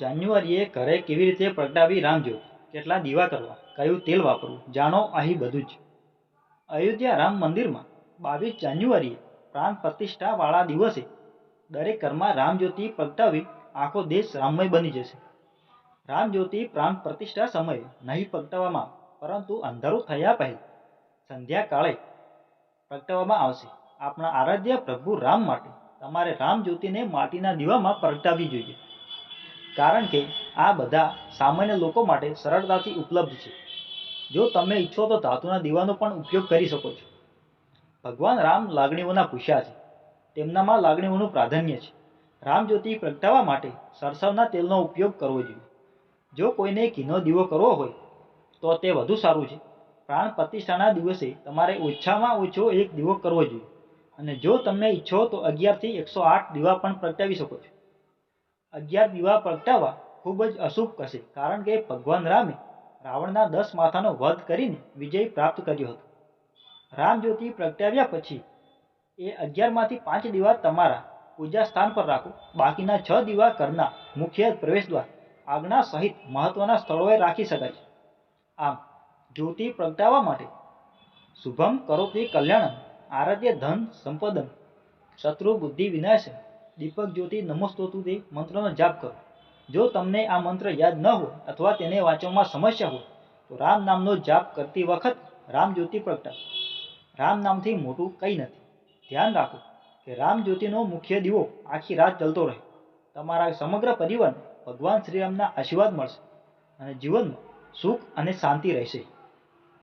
જાન્યુઆરીએ ઘરે કેવી રીતે પ્રગટાવી રામજ્યોત કેટલા દીવા કરવા? કયું તેલ વાપરવું? જાણો અહીં બધું જ. અયોધ્યા રામ મંદિરમાં બાવીસ જાન્યુઆરીએ પ્રાણ પ્રતિષ્ઠાવાળા દિવસે દરેક ઘરમાં રામજ્યોતિ પ્રગટાવી આખો દેશ રામમય બની જશે. રામજ્યોતિ પ્રાણ પ્રતિષ્ઠા સમયે નહીં પ્રગટાવવામાં, પરંતુ અંધારું થયા પહેલા સંધ્યા કાળે પ્રગટાવવામાં આવશે. આપણા આરાધ્ય પ્રભુ રામ માટે તમારે રામજ્યોતિને માટીના દીવામાં પ્રગટાવવી જોઈએ. કારણ કે આ બધા સામાન્ય લોકો માટે સરળતાથી ઉપલબ્ધ છે. જો તમે ઈચ્છો તો ધાતુના દીવાનો પણ ઉપયોગ કરી શકો છો. ભગવાન રામ લાગણીઓના પૂછ્યા છે. તેમનામાં લાગણીઓનું પ્રાધાન્ય છે. રામજ્યોતિ પ્રગટાવવા માટે સરસવના તેલનો ઉપયોગ કરવો જોઈએ. જો કોઈને ઘીનો દીવો કરવો હોય, તો તે વધુ સારું છે. પ્રાણ પ્રતિષ્ઠાના દિવસે તમારે ઓછામાં ઓછો એક દીવો કરવો જોઈએ. અને જો તમે ઈચ્છો તો અગિયારથી એકસો આઠ દીવા પણ પ્રગટાવી શકો છો. અગિયાર દીવા પ્રગટાવવા ખૂબ જ અશુભ કશે કારણ કે ભગવાન રામે રાવણના દસ માથાનો વધ કરીને વિજય પ્રાપ્ત કર્યો હતો. રામજ્યોતિ પ્રગટાવ્યા પછી એ અગિયારમાંથી પાંચ દીવા તમારા પૂજા સ્થાન પર રાખો. બાકીના છ દીવા ઘરના મુખ્ય પ્રવેશદ્વાર આગના સહિત મહત્વના સ્થળોએ રાખી શકાય છે. આમ, જ્યોતિ પ્રગટાવવા માટે શુભમ કરોતિ કલ્યાણમ, આરાધ્ય ધન સંપદમ, શત્રુ બુદ્ધિ વિનાશ દીપક જ્યોતિ નમોસ્તોતુ તે મંત્રનો જાપ કરો. જો તમને આ મંત્ર યાદ ન હોય અથવા તેને વાંચવામાં સમસ્યા હોય, તો રામ નામનો જાપ કરતી વખત રામ જ્યોતિ પ્રગટાવો. રામ નામથી મોટું કંઈ નથી. ધ્યાન રાખો કે રામ જ્યોતિનો મુખ્ય દીવો આખી રાત જલતો રહે. તમારા સમગ્ર પરિવારને ભગવાન શ્રીરામના આશીર્વાદ મળશે અને જીવનમાં સુખ અને શાંતિ રહેશે.